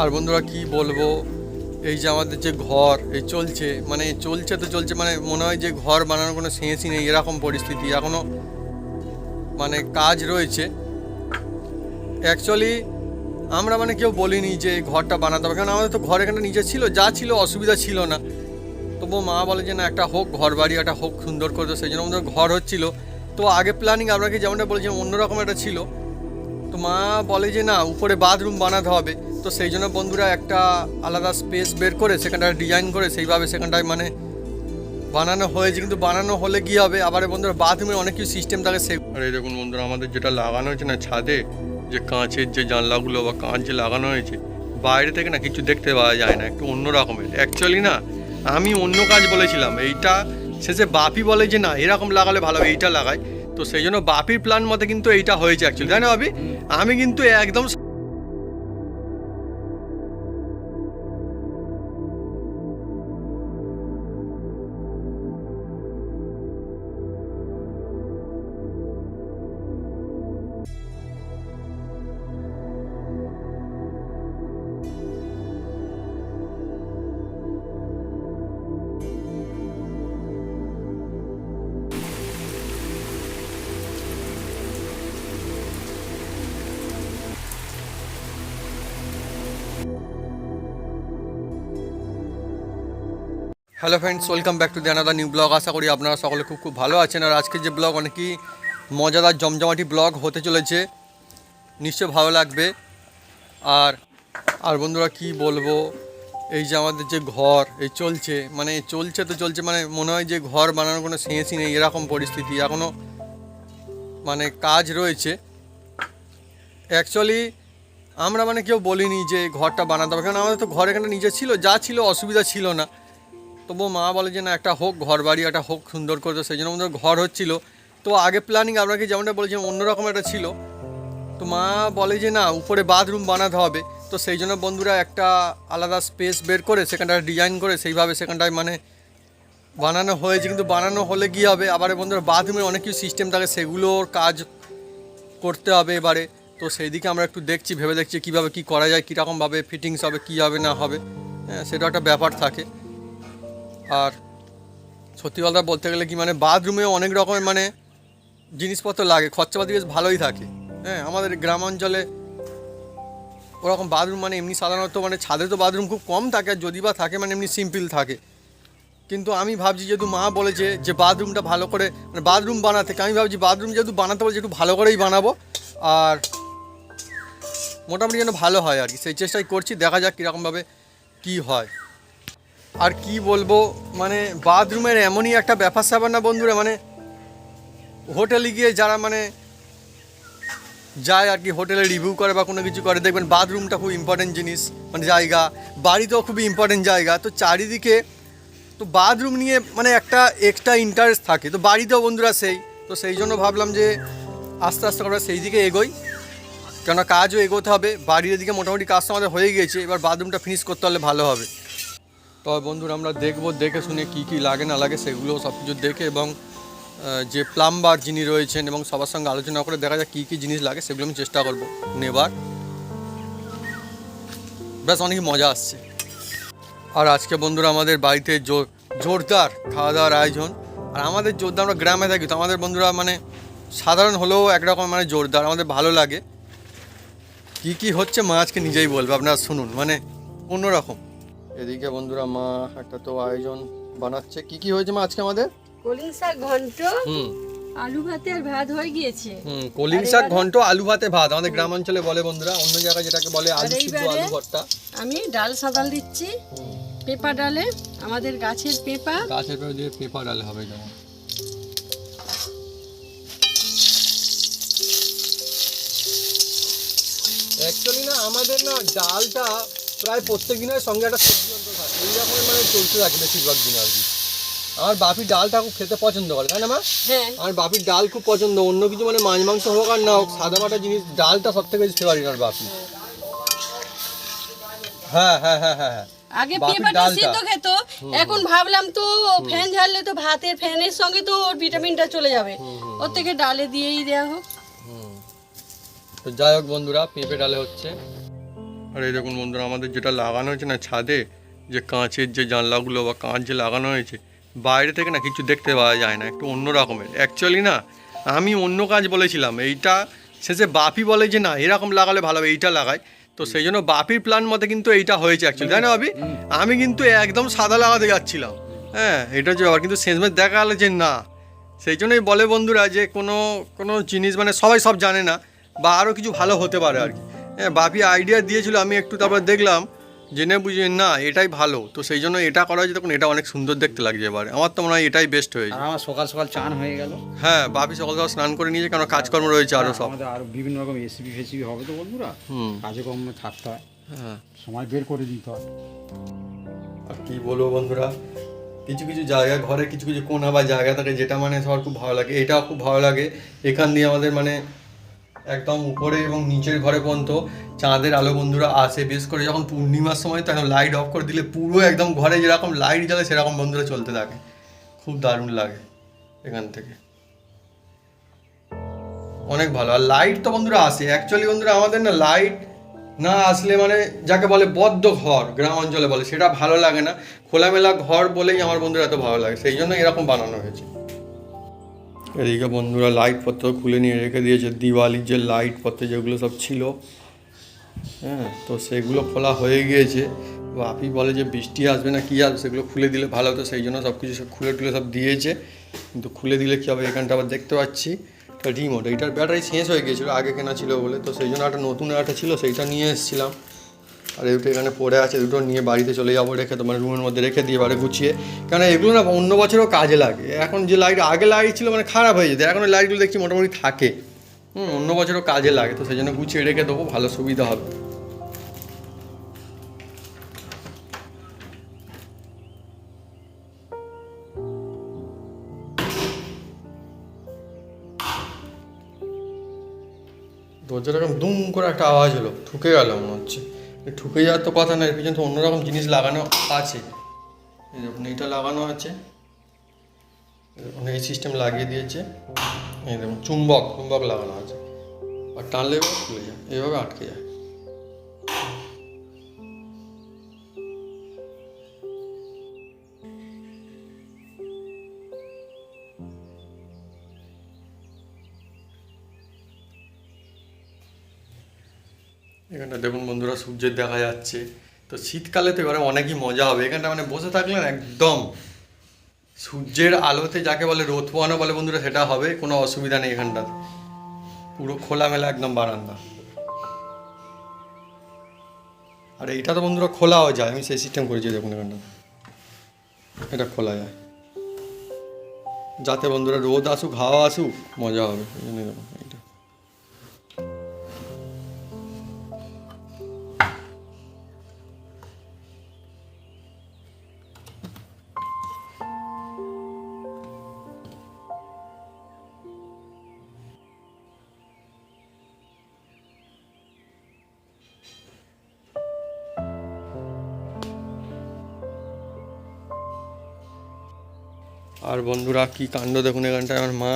আর বন্ধুরা কি বলব, এই যে আমাদের যে ঘর, এই চলছে মানে চলছে তো চলছে মানে মনে হয় যে ঘর বানানোর কোনো শেষই নেই, এরকম পরিস্থিতি এখনও মানে কাজ রয়েছে। অ্যাকচুয়ালি আমরা মানে কেউ বলিনি যে ঘরটা বানাতে হবে, কারণ আমাদের তো ঘর এখানে নিজে ছিল, যা ছিল অসুবিধা ছিল না। তবুও মা বলে যে না, একটা হোক ঘর বাড়ি একটা হোক সুন্দর করে, তো সেই জন্য আমাদের ঘর হচ্ছিল। তো আগে প্ল্যানিং আপনাকে যেমনটা বলেছিলাম, অন্যরকম একটা ছিল। তো মা বলে যে না, উপরে বাথরুম বানাতে হবে। তো সেই জন্য বন্ধুরা একটা আলাদা স্পেস বের করে সেখানটায় ডিজাইন করে সেইভাবে সেখানটায় মানে বানানো হয়েছে। কিন্তু বানানো হলে কি হবে? আবার বন্ধুরা বাথরুমের অনেক কিছু সিস্টেম থাকে সে আর এই দেখুন বন্ধুরা, আমাদের যেটা লাগানো হয়েছে না ছাদে, যে কাঁচের যে জানলাগুলো বা কাঁচ যে লাগানো হয়েছে, বাইরে থেকে না কিছু দেখতে পাওয়া যায় না, একটু অন্য রকমের। অ্যাকচুয়ালি না, আমি অন্য কাজ বলেছিলাম, এইটা শেষে বাপি বলে যে না, এরকম লাগালে ভালো এইটা লাগায়। তো সেই জন্য বাপির প্ল্যান মতে কিন্তু এইটা হয়েছে অ্যাকচুয়ালি তাই না বাপি? আমি কিন্তু একদম hello friends welcome back to the another new blog আশা করি আপনারা সকলে খুব খুব ভালো আছেন। আর আজকে যে ব্লগ অনেকই মজাদার, জমজমাটি ব্লগ হতে চলেছে। নিশ্চয় ভালো লাগবে। আর আর বন্ধুরা কি বলব? এই যে আমাদের যে ঘর, এই চলছে। মানে চলছে তো চলছে মানে মনে হয় যে ঘর বানানোর কোনো শেষই নেই, এরকম পরিস্থিতি। এখনও মানে কাজ রয়েছে। অ্যাকচুয়ালি আমরা মানে কেউ বলিনি যে ঘরটা বানাতে হবে। কারণ আমাদের তো ঘর এখানে নিজে ছিল, যা ছিল অসুবিধা ছিল না। তবুও মা বলে যে না, একটা হোক ঘর বাড়ি একটা হোক, সুন্দর করে তো সেই জন্য আমাদের ঘর হচ্ছিল। তো আগে প্ল্যানিং আপনাকে যেমনটা বলেছিলাম অন্যরকম একটা ছিল। তো মা বলে যে না, উপরে বাথরুম বানাতে হবে। তো সেই জন্য বন্ধুরা একটা আলাদা স্পেস বের করে, সেখানটায় ডিজাইন করে, সেইভাবে সেখানটায় মানে বানানো হয়েছে। কিন্তু বানানো হলে কী হবে? আবার বন্ধুরা বাথরুমের অনেক কিছু সিস্টেম থাকে, সেগুলোর কাজ করতে হবে এবারে। তো সেই দিকে আমরা একটু দেখছি, ভেবে দেখছি কীভাবে কী করা যায়, কীরকমভাবে ফিটিংস হবে, কী হবে, না হবে। হ্যাঁ সেটা একটা ব্যাপার থাকে। আর সত্যি কথা বলতে গেলে কি মানে বাথরুমে অনেক রকমের মানে জিনিসপত্র লাগে, খরচাপাতি বেশ ভালোই থাকে। হ্যাঁ আমাদের গ্রাম অঞ্চলে ওরকম বাথরুম মানে এমনি সাধারণত মানে ছাদে তো বাথরুম খুব কম থাকে আর যদি বা থাকে মানে এমনি সিম্পল থাকে। কিন্তু আমি ভাবছি যেহেতু মা বলেছে যে বাথরুমটা ভালো করে মানে বাথরুম বানাতে, আমি ভাবছি বাথরুম যেহেতু বানাতে বলছে একটু ভালো করেই বানাবো। আর মোটামুটি যেন ভালো হয় আর কি, সেই চেষ্টাই করছি, দেখা যাক কীরকমভাবে কী হয়। আর কি বলব মানে বাথরুমের এমনই একটা ব্যাপার স্যাপার না বন্ধুরা মানে হোটেলে গিয়ে যারা মানে যায় আর কি হোটেলে রিভিউ করে বা কোনো কিছু করে, দেখবেন বাথরুমটা খুব ইম্পর্টেন্ট জিনিস মানে জায়গা। বাড়িতেও খুবই ইম্পর্টেন্ট জায়গা। তো চারিদিকে, তো বাথরুম নিয়ে মানে একটা এক্সট্রা ইন্টারেস্ট থাকে। তো বাড়িতেও বন্ধুরা সেই, তো সেই জন্য ভাবলাম যে আস্তে আস্তে আমরা সেই দিকে এগোই। কেননা কাজও এগোতে হবে, বাড়ির দিকে মোটামুটি কাজ তো আমাদের হয়ে গিয়েছে, এবার বাথরুমটা ফিনিশ করতে হলে ভালো হবে। তবে বন্ধুরা আমরা দেখব, দেখে শুনে কি কি লাগে না লাগে সেগুলো সব কিছু দেখে এবং যে প্লাম্বার যিনি রয়েছেন এবং সবার সঙ্গে আলোচনা করে দেখা যাক কী কী জিনিস লাগে সেগুলো আমি চেষ্টা করব নেবার। ব্যাস, অনেক মজা আসছে। আর আজকে বন্ধুরা আমাদের বাড়িতে জোর জোরদার খাওয়া দাওয়ার আয়োজন। আর আমাদের জোরদার আমরা গ্রামে থাকি, তো আমাদের বন্ধুরা মানে সাধারণ হলেও একরকম মানে জোরদার, আমাদের ভালো লাগে। কি কি হচ্ছে মা আজকে নিজেই বলবে, আপনারা শুনুন মানে অন্যরকম। এদিকে বন্ধুরা মা একটা তো আয়োজন বানাচ্ছে। কি কি হয়েছে মা আজকে আমাদের? কলিং শাক ঘন্ট হুম। আলু ভাতে আর ভাত হয়ে গিয়েছে। হুম কলিং শাক ঘন্ট আলু ভাতে ভাত আমাদের গ্রাম অঞ্চলে বলে বন্ধুরা অন্য জায়গায় যেটাকে বলে আলু সিদ্ধ আলু ভর্তা। আমি ডাল সাদাল দিচ্ছি পেঁপা ডালে আমাদের গাছের পেঁপা। গাছের পেঁপে দিয়ে পেঁপা ডালে হবে যেমন। অ্যাকচুয়ালি না আমাদের না ডালটা প্রায় প্রত্যেক দিনের সঙ্গে একটা সবজি অন্তর থাকে। এই রকমের মানে চলতে থাকে বেশিরভাগ দিন আর কি। আমার বাপি ডালটা খুব খেতে পছন্দ করে তাই না মা? হ্যাঁ। আমার বাপির ডাল খুব পছন্দ অন্য কিছু মানে মাছ মাংস হোক আর না হোক সাদা মাটা জিনিস ডালটা সব থেকে বেশি ফেভারিট আমার বাপি। হ্যাঁ হ্যাঁ হ্যাঁ হ্যাঁ হ্যাঁ। আগে বাপির পেঁপাটা সিদ্ধ খেত এখন ভাবলাম তো ফ্যান ঝাড়লে তো ভাতের ফ্যানের সঙ্গে তো ওর ভিটামিনটা চলে যাবে। ওর থেকে ডালে দিয়েই দেওয়া হোক। তো যাই হোক বন্ধুরা পেঁপে ডালে হচ্ছে। আর এই দেখুন বন্ধুরা, আমাদের যেটা লাগানো হয়েছে না ছাদে, যে কাঁচের যে জানলাগুলো বা কাঁচ যে লাগানো হয়েছে, বাইরে থেকে না কিছু দেখতে পাওয়া যায় না, একটু অন্য রকমের। অ্যাকচুয়ালি না, আমি অন্য কাজ বলেছিলাম, এইটা শেষে বাপি বলে যে না, এরকম লাগালে ভালো হবে, এইটা লাগায় তো সেই জন্য বাপির প্ল্যান মতে কিন্তু এইটা হয়েছে অ্যাকচুয়ালি তাই না বাপি? আমি কিন্তু একদম সাদা লাগাতে যাচ্ছিলাম। হ্যাঁ এটা হচ্ছে ব্যাপার, কিন্তু শেষমেশ দেখা গেলো যে না। সেই জন্যই বলে বন্ধুরা যে কোনো কোনো জিনিস মানে সবাই সব জানে না, বা আরও কিছু ভালো হতে পারে আর কি। হ্যাঁ বাপি আইডিয়া দিয়েছিল আমি একটু তারপর দেখলাম জেনে বুঝে না এটাই ভালো। তো সেই জন্য এটা করা হয়েছে তখন এটা অনেক সুন্দর দেখতে লাগছে এবারে। আমার তো মনে হয় এটাই বেস্ট হয়েছে। আমার সকাল সকাল চান হয়ে গেল। হ্যাঁ বাপি সকাল সকাল স্নান করে নিয়েছে কারণ কাজকর্ম রয়েছে আরও সব। আমাদের আরও বিভিন্ন রকম রেসিপি ফেসিপি হবে তো বন্ধুরা। হুম। কাজে থাকতে হয়। হ্যাঁ। সময় বের করে দিতে হয়। আর কি বলব বন্ধুরা কিছু কিছু জায়গা ঘরে কিছু কিছু কোনা বা জায়গা থাকে যেটা মানে সবার খুব ভালো লাগে এটাও খুব ভালো লাগে। এখান দিয়ে আমাদের মানে একদম উপরে এবং নিচের ঘরে পর্যন্ত চাঁদের আলো বন্ধুরা আসে। বেশ করে যখন পূর্ণিমার সময়, তখন লাইট অফ করে দিলে পুরো একদম ঘরে যেরকম লাইট জ্বলে, সেরকম বন্ধুরা চলতে থাকে। খুব দারুণ লাগে এখান থেকে। অনেক ভালো। আর লাইট তো বন্ধুরা আসে। অ্যাকচুয়ালি বন্ধুরা আমাদের না লাইট না আসলে মানে যাকে বলে বদ্ধ ঘর, গ্রাম অঞ্চলে বলে, সেটা ভালো লাগে না। খোলামেলা ঘর বলেই আমার বন্ধুরা এত ভালো লাগে। সেই জন্য এরকম বানানো হয়েছে। এদিকে বন্ধুরা লাইটপত্র খুলে নিয়ে রেখে দিয়েছে। দিওয়ালির যে লাইটপত্র যেগুলো সব ছিল হ্যাঁ তো সেগুলো খোলা হয়ে গিয়েছে। বাপি বলে যে বৃষ্টি আসবে না, কী আসবে? সেগুলো খুলে দিলে ভালো হতো, সেই জন্য সব কিছু সব খুলে টুলে সব দিয়েছে। কিন্তু খুলে দিলে কী হবে এখানটা আবার দেখতে পাচ্ছি। রিমোট এইটার ব্যাটারি শেষ হয়ে গিয়েছিল, আগে কেনা ছিল বলে। তো সেই জন্য একটা নতুন একটা ছিল, সেইটা নিয়ে এসেছিলাম। আর এই দুটো এখানে পড়ে আছে দুটো নিয়ে বাড়িতে চলে যাব, রেখে তোমার রুমের মধ্যে রেখে দিয়ে এবারে গুছিয়ে। কারণ এগুলো না অন্য বছরও কাজে লাগে। এখন যে লাইট আগে লাইট ছিল মানে খারাপ হয়ে যেত, এখন লাইটগুলো দেখছি মোটামুটি থাকে। হুম, অন্য বছরও কাজে লাগে, তো সেই জন্য গুছিয়ে রেখে দেবো, ভালো সুবিধা হবে। দরজাটা এরকম দুম করে একটা আওয়াজ হলো ঠুকে গেল মনে হচ্ছে। ঠুকে যাওয়ার তো কথা নয় পিছনে তো অন্যরকম জিনিস লাগানো আছে। এরকম এইটা লাগানো আছে। এরকম এই সিস্টেম লাগিয়ে দিয়েছে। দেখুন, চুম্বক চুম্বক লাগানো আছে। আর টানলে খুলে যায় এইভাবে আটকে যায়। এখানটা দেখুন বন্ধুরা, সূর্যের দেখা যাচ্ছে। তো শীতকালে তো এবারে অনেকই মজা হবে। এখানটা মানে বসে থাকলে না একদম। সূর্যের আলোতে যাকে বলে রোদ পোয়ানো বলে বন্ধুরা, সেটা হবে, কোনো অসুবিধা নেই এখানটাতে। পুরো খোলামেলা একদম বারান্দা। আর এইটা তো বন্ধুরা খোলাও যায়। আমি সেই সিস্টেম করেছি, দেখুন এখানটা। এটা খোলা যায়। যাতে বন্ধুরা রোদ আসুক, হাওয়া আসুক, মজা হবে। এই জন্য দেখুন। আর বন্ধুরা কি কাণ্ড দেখুন এখানটায়, আমার মা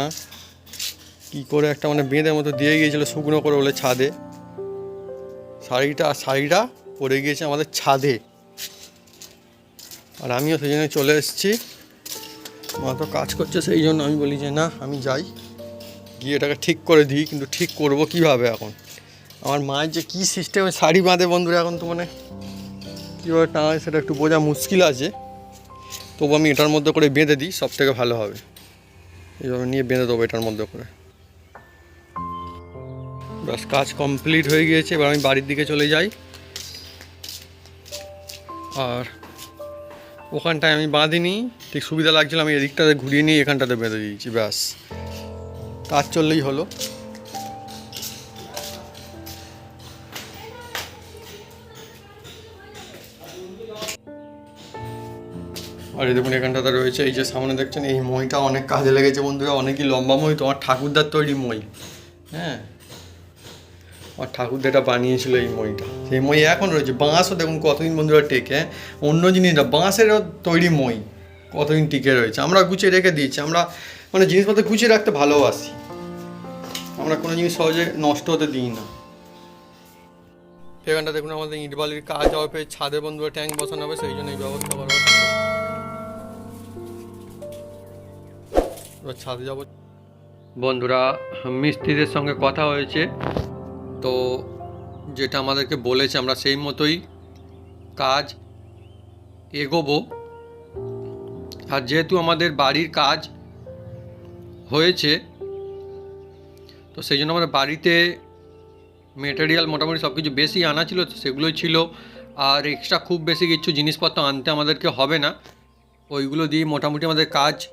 কি করে একটা মানে বেঁধে মতো দিয়ে গিয়েছিল শুকনো করে বলে ছাদে। শাড়িটা শাড়িটা পরে গিয়েছে আমাদের ছাদে। আর আমিও সেই জন্য চলে এসেছি। মা তো কাজ করছে সেই জন্য আমি বলি যে, না, আমি যাই। গিয়ে এটাকে ঠিক করে দিই, কিন্তু ঠিক করব কীভাবে এখন? আমার মায়ের যে কী সিস্টেমে শাড়ি বাঁধে বন্ধুরা এখন তো মানে কীভাবে টাঙায় সেটা একটু বোঝা মুশকিল আছে। তবু আমি এটার মধ্যে করে বেঁধে দিই সব থেকে ভালো হবে। এইভাবে নিয়ে বেঁধে দেবো এটার মধ্যে করে। ব্যাস, কাজ কমপ্লিট হয়ে গিয়েছে, এবার আমি বাড়ির দিকে চলে যাই। আর ওখানটায় আমি বাঁধিনি, ঠিক সুবিধা লাগছিল আমি এদিকটাতে ঘুরিয়ে নিয়ে এখানটাতে বেঁধে দিয়েছি, ব্যাস। কাজ চললেই হলো। আর এই দেখুন এখানটাতে রয়েছে। এই যে সামনে দেখছেন, এই মইটা অনেক কাজে লেগেছে বন্ধুরা, অনেকই লম্বা মই। তোমার ঠাকুরদার তৈরি মই। হ্যাঁ? আমার ঠাকুরদা এটা বানিয়েছিল এই মইটা। সেই মই এখন রয়েছে। বাঁশও দেখুন কতদিন বন্ধুরা টেকে। অন্য জিনিস না, বাঁশেরও তৈরি মই কতদিন টিকে রয়েছে। আমরা গুছিয়ে রেখে দিয়েছি। আমরা মানে জিনিসপত্র গুছিয়ে রাখতে ভালোবাসি। আমরা কোনো জিনিস সহজে নষ্ট হতে দিই না। এখানটা দেখুন, আমাদের ইট বালির কাজ হবে। ছাদে বন্ধুরা ট্যাঙ্ক বসানো হবে, সেই জন্য এই ব্যবস্থা করা ছাদে যাব। বন্ধুরা, মিস্ত্রিদের সঙ্গে কথা হয়েছে। তো যেটা আমাদেরকে বলেছে, আমরা সেই মতোই কাজ এগোবো। আর যেহেতু আমাদের বাড়ির কাজ হয়েছে, তো সেই জন্য আমাদের বাড়িতে মেটেরিয়াল মোটামুটি সব কিছু বেশি আনা ছিল, তো সেগুলোই ছিল। আর এক্সট্রা খুব বেশি কিছু জিনিসপত্র আনতে আমাদেরকে হবে না। ওইগুলো দিয়ে মোটামুটি আমাদের কাজ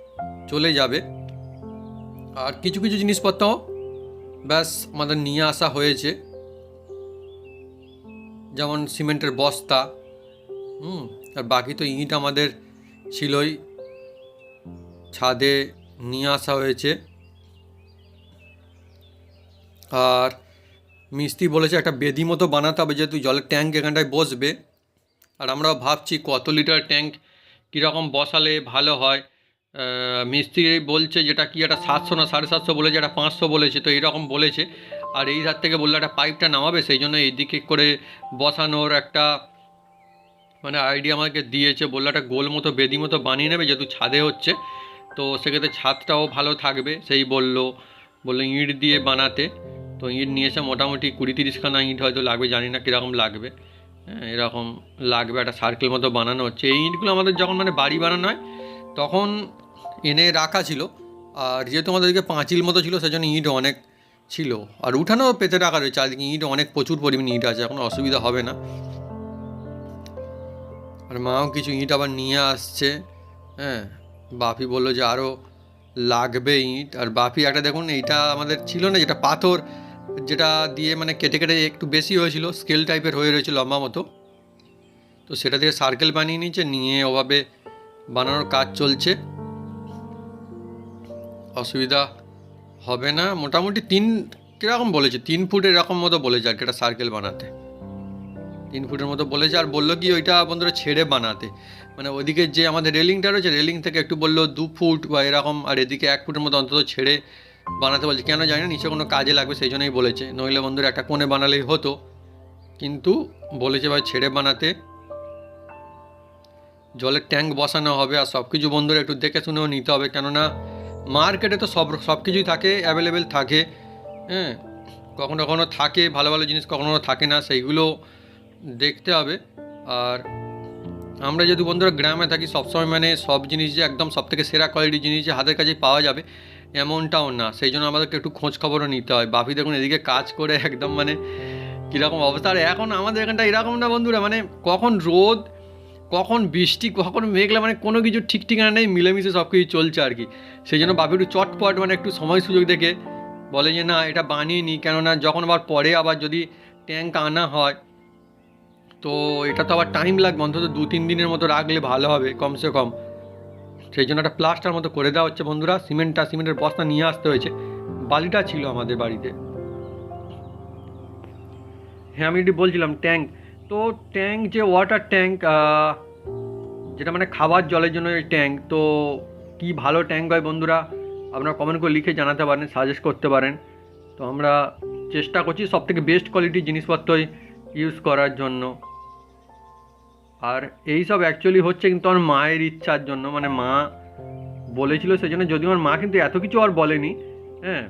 চলে যাবে। আর কিছু কিছু জিনিসপত্র ব্যাস আমাদের নিয়ে আসা হয়েছে। যেমন সিমেন্টের বস্তা, হুম, আর বাকি তো ইট আমাদের ছিলই। ছাদে নিয়ে আসা হয়েছে। আর মিস্ত্রি বলেছে একটা বেদি মতো বানাতে হবে যেহেতু জলের ট্যাঙ্ক এখানটায় বসবে। আর আমরাও ভাবছি কত লিটার ট্যাঙ্ক, কীরকম বসালে ভালো হয়। মিস্ত্রি বলছে যেটা কি একটা সাতশো না সাড়ে সাতশো বলেছে, একটা পাঁচশো বলেছে, তো এইরকম বলেছে। আর এই ধার থেকে বললে একটা পাইপটা নামাবে, সেই জন্য এই এইদিকে করে বসানোর একটা মানে আইডিয়া আমাকে দিয়েছে। বলল একটা গোল মতো, বেদি মতো বানিয়ে নেবে, যেহেতু ছাদে হচ্ছে। তো সেক্ষেত্রে ছাদটাও ভালো থাকবে, সেই বলল। বলল ইঁট দিয়ে বানাতে। তো ইঁট নিয়ে এসে মোটামুটি কুড়ি তিরিশখানা ইঁট হয়তো লাগবে, জানি না কীরকম লাগবে। হ্যাঁ এরকম লাগবে, একটা সার্কেল মতো বানানো হচ্ছে। এই ইঁটগুলো আমাদের যখন মানে বাড়ি বানানো হয় তখন এনে রাখা ছিল। আর যেহেতু আমাদেরকে পাঁচিল মতো ছিল, সেজন্য ইঁট অনেক ছিল। আর উঠানো পেতে রাখা রয়েছে। চারদিকে ইঁট অনেক প্রচুর পরিমাণে ইঁট আছে। এখন অসুবিধা হবে না। আর মাও কিছু ইঁট আবার নিয়ে আসছে। হ্যাঁ বাপি বলল যে আরও লাগবে ইঁট। আর বাপি একটা দেখুন, এইটা আমাদের ছিল না, যেটা পাথর, যেটা দিয়ে মানে কেটে কেটে একটু বেশি হয়েছিল স্কেল টাইপের হয়ে রয়েছে লম্বা মতো। তো সেটা দিয়ে সার্কেল বানিয়ে নিয়েছে। নিয়ে ওভাবে বানানোর কাজ চলছে। অসুবিধা হবে না। মোটামুটি তিন, কীরকম বলেছে? তিন ফুট এরকম মতো বলেছে আর একটা সার্কেল বানাতে। তিন ফুটের মতো বলেছে আর বলল কি ওইটা বন্ধুরা ছেড়ে বানাতে। মানে ওদিকে যে আমাদের রেলিংটা রয়েছে, রেলিং থেকে একটু বলল দু ফুট বা এরকম, আর এদিকে এক ফুটের মতো অন্তত ছেড়ে বানাতে বলছে। কেন জানি না, নিচে কোনো কাজে লাগবে সেই জন্যই বলেছে। নইলে বন্ধুরা একটা কোণে বানালেই হতো। কিন্তু বলেছে ভাই ছেড়ে বানাতে। জলের ট্যাঙ্ক বসানো হবে আর সব কিছু বন্ধুরা একটু দেখে শুনেও নিতে হবে। কেননা মার্কেটে তো সব সব কিছুই থাকে অ্যাভেলেবেল থাকে। হ্যাঁ কখনো কখনো থাকে, ভালো ভালো জিনিস কখনো থাকে না, সেইগুলো দেখতে হবে। আর আমরা যেহেতু বন্ধুরা গ্রামে থাকি, সবসময় মানে সব জিনিস যে একদম সব থেকে সেরা কোয়ালিটির জিনিস যে হাতের কাছেই পাওয়া যাবে, এমনটাও না। সেই জন্য আমাদেরকে একটু খোঁজ খবরও নিতে হয়। বাপি দেখুন এদিকে কাজ করে একদম মানে কীরকম অবস্থা। আর এখন আমাদের এখানটা এরকম না বন্ধুরা মানে কখন রোদ কখন বৃষ্টি, কখন মেঘলা মানে কোনো কিছু ঠিক ঠিকানা নেই, মিলেমিশে সব কিছু চলছে আর কি। সেই জন্য বাপি একটু চটপট মানে একটু সময় সুযোগ দেখে বলে যে, না, এটা বানিয়ে নিই কেননা যখন আবার পরে আবার যদি ট্যাঙ্ক আনা হয়, তো এটা তো আবার টাইম লাগবে অন্তত দু, তিন দিনের মতো রাখলে ভালো হবে, কমসে কম। সেই জন্য একটা প্লাস্টার মতো করে দেওয়া হচ্ছে বন্ধুরা। সিমেন্টটা, সিমেন্টের বস্তা নিয়ে আসতে হয়েছে। বালিটা ছিল আমাদের বাড়িতে। হ্যাঁ আমি এটি বলছিলাম, ট্যাঙ্ক। তো ট্যাঙ্ক যে ওয়াটার ট্যাঙ্ক যেটা মানে খাবার জলের জন্য এই ট্যাঙ্ক, তো কি ভালো ট্যাঙ্ক হয় বন্ধুরা? আপনারা কমেন্ট করে লিখে জানাতে পারেন সাজেস্ট করতে পারেন। তো আমরা চেষ্টা করছি সব থেকে বেস্ট কোয়ালিটির জিনিসপত্রই ইউজ করার জন্য। আর এই সব অ্যাকচুয়ালি হচ্ছে কিন্তু আমার মায়ের ইচ্ছার জন্য মানে মা বলেছিল সেই জন্য যদিও আমার মা কিন্তু এত কিছু আর বলেনি হ্যাঁ?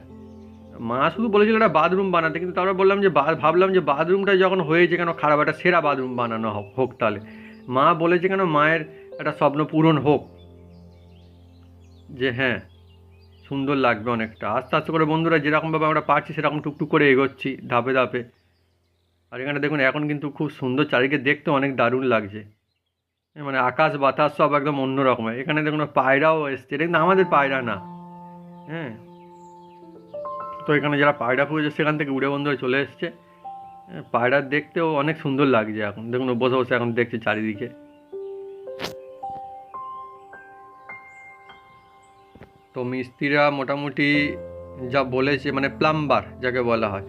মা শুধু বলেছিল একটা বাথরুম বানাতে, কিন্তু তারপর বললাম যে ভাবলাম যে বাথরুমটা যখন হয়েছে কেন খারাপ, একটা সেরা বাথরুম বানানো হোক হোক তাহলে। মা বলেছে কেন মায়ের একটা স্বপ্ন পূরণ হোক। যে হ্যাঁ সুন্দর লাগবে অনেকটা। আস্তে আস্তে করে বন্ধুরা যেরকমভাবে আমরা পারছি, সেরকম টুকটুক করে এগোচ্ছি, ধাপে ধাপে। আর এখানে দেখুন, এখন কিন্তু খুব সুন্দর, চারিদিকে দেখতে অনেক দারুণ লাগছে। মানে আকাশ বাতাস সব একদম অন্য রকমের এখানে দেখুন, পায়রাও এসছে। এটা কিন্তু আমাদের পায়রা না। হ্যাঁ তো এখানে যারা পায়রা পুজো, সেখান থেকে উড়ে বন্ধ হয়ে চলে এসছে। পায়রা দেখতেও অনেক সুন্দর লাগছে এখন। দেখুন বসে বসে এখন দেখছে চারিদিকে। তো মিস্ত্রিরা মোটামুটি যা বলেছে মানে প্লাম্বার যাকে বলা হয়,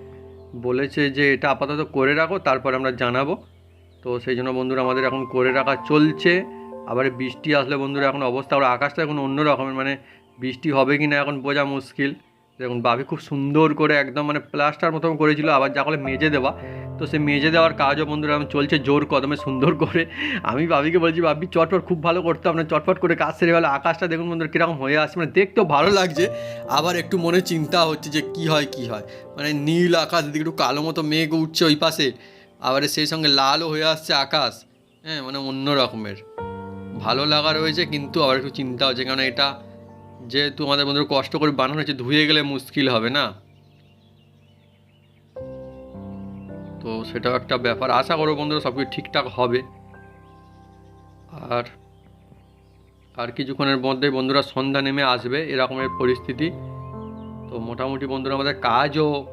বলেছে যে এটা আপাতত করে রাখো, তারপর আমরা জানাব। তো সেই জন্য বন্ধুরা আমাদের এখন করে রাখা চলছে। আবার বৃষ্টি আসলে বন্ধুরা এখন অবস্থা ওর আকাশটা এখন অন্য রকমের মানে বৃষ্টি হবে কি না এখন বোঝা মুশকিল। দেখুন, বাবি খুব সুন্দর করে একদম মানে প্লাস্টার মতন করেছিল, আবার যা করে মেজে দেওয়া। তো সে মেজে দেওয়ার কাজও বন্ধুরা এখন চলছে জোর কদমে সুন্দর করে। আমি বাবিকে বলছি, বাবি, চটপট খুব ভালো করতে আপনার চটপট করে কাজ সেরে গেলো আকাশটা দেখুন বন্ধুরা কীরকম হয়ে আসছে মানে দেখতেও ভালো লাগছে। আবার একটু মনে চিন্তা হচ্ছে যে কি হয় কি হয়। মানে নীল আকাশ, এদিকে একটু কালো মতো মেঘ উঠছে ওই পাশে। আবার সেই সঙ্গে লালও হয়ে আসছে আকাশ। হ্যাঁ মানে অন্য রকমের। ভালো লাগা রয়েছে, কিন্তু আবার একটু চিন্তা হচ্ছে কারণ এটা যেহেতু আমাদের বন্ধুরা কষ্ট করে বানানো হচ্ছে ধুয়ে গেলে মুশকিল হবে না? তো সেটাও একটা ব্যাপার। আশা করব বন্ধুরা সব কিছু ঠিকঠাক হবে। আর আর কিছুক্ষণের মধ্যে বন্ধুরা সন্ধ্যা নেমে আসবে এরকমের পরিস্থিতি। তো মোটামুটি বন্ধুরা আমাদের কাজও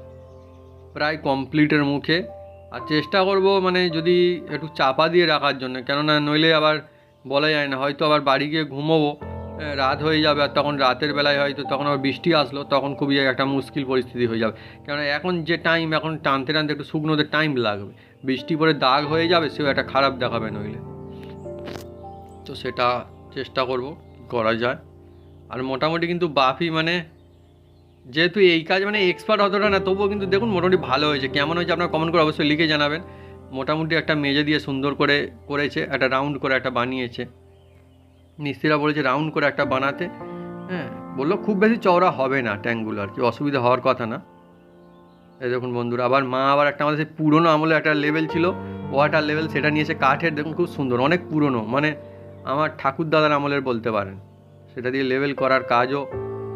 প্রায় কমপ্লিটের মুখে। আর চেষ্টা করব মানে যদি একটু চাপা দিয়ে রাখার জন্য, কেননা নইলে আবার বলা যায় না, হয়তো আবার বাড়ি গিয়ে ঘুমোবো। রাত হয়ে যাবে আর তখন রাতের বেলায় হয়তো তখন আবার বৃষ্টি আসলো, তখন খুবই একটা মুশকিল পরিস্থিতি হয়ে যাবে। কেননা এখন যে টাইম এখন টানতে টানতে একটু শুকনোতে টাইম লাগবে। বৃষ্টি পরে দাগ হয়ে যাবে, সেও একটা খারাপ দেখাবে নইলে। তো সেটা চেষ্টা করব করা যায়। আর মোটামুটি কিন্তু বাফি মানে যেহেতু এই কাজ মানে এক্সপার্ট অতটা না, তবুও কিন্তু দেখুন মোটামুটি ভালো হয়েছে। কেমন হয়েছে আপনার কমেন্ট করে অবশ্যই লিখে জানাবেন। মোটামুটি একটা মেজে দিয়ে সুন্দর করে করেছে, একটা রাউন্ড করে একটা বানিয়েছে। মিস্ত্রিরা বলেছে রাউন্ড করে একটা বানাতে। হ্যাঁ বলল খুব বেশি চওড়া হবে না ট্যাঙ্কগুলো আর কি, অসুবিধা হওয়ার কথা না। এই দেখুন বন্ধুরা, আবার মা আবার একটা আমাদের সেই পুরনো আমলে একটা লেভেল ছিল ওয়াটার লেভেল সেটা নিয়েছে কাঠের দেখুন খুব সুন্দর, অনেক পুরনো মানে আমার ঠাকুর দাদার আমলের বলতে পারেন। সেটা দিয়ে লেভেল করার কাজও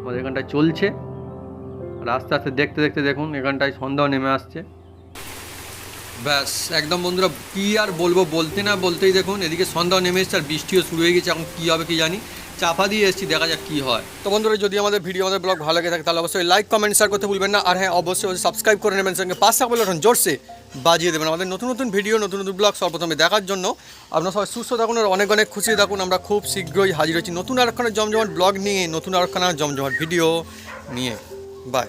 আমাদের এখানটায় চলছে। আর আস্তে আস্তে দেখতে দেখতে দেখুন, এখানটায় সন্ধ্যাও নেমে আসছে। ব্যাস, একদম বন্ধুরা, কী আর বলব, বলতে না বলতেই দেখুন, এদিকে সন্ধ্যাও নেমে এসছে, আর বৃষ্টিও শুরু হয়ে গেছে, এখন কী হবে কি জানি, চাপা দিয়ে এসেছি, দেখা যাক কী হয়। তো বন্ধুরা, যদি আমাদের ভিডিও, আমাদের ব্লগ ভালো লাগে থাকে, তাহলে অবশ্যই লাইক কমেন্ট শেয়ার করতে ভুলবেন না, আর হ্যাঁ অবশ্যই সাবস্ক্রাইব করে নেবেন, সঙ্গে পাঁচ থাকবে এখন জোরসে বাজিয়ে দেবেন। আমাদের নতুন নতুন ভিডিও, নতুন নতুন ব্লগ সর্বপ্রথমে দেখার জন্য আপনারা সবাই সুস্থ থাকুন আর অনেক অনেক খুশি থাকুন। আমরা খুব শীঘ্রই হাজির হচ্ছি নতুন আরেকখানা জমজমাট ব্লগ নিয়ে, নতুন আরেকখানা জমজমাট ভিডিও নিয়ে। বাই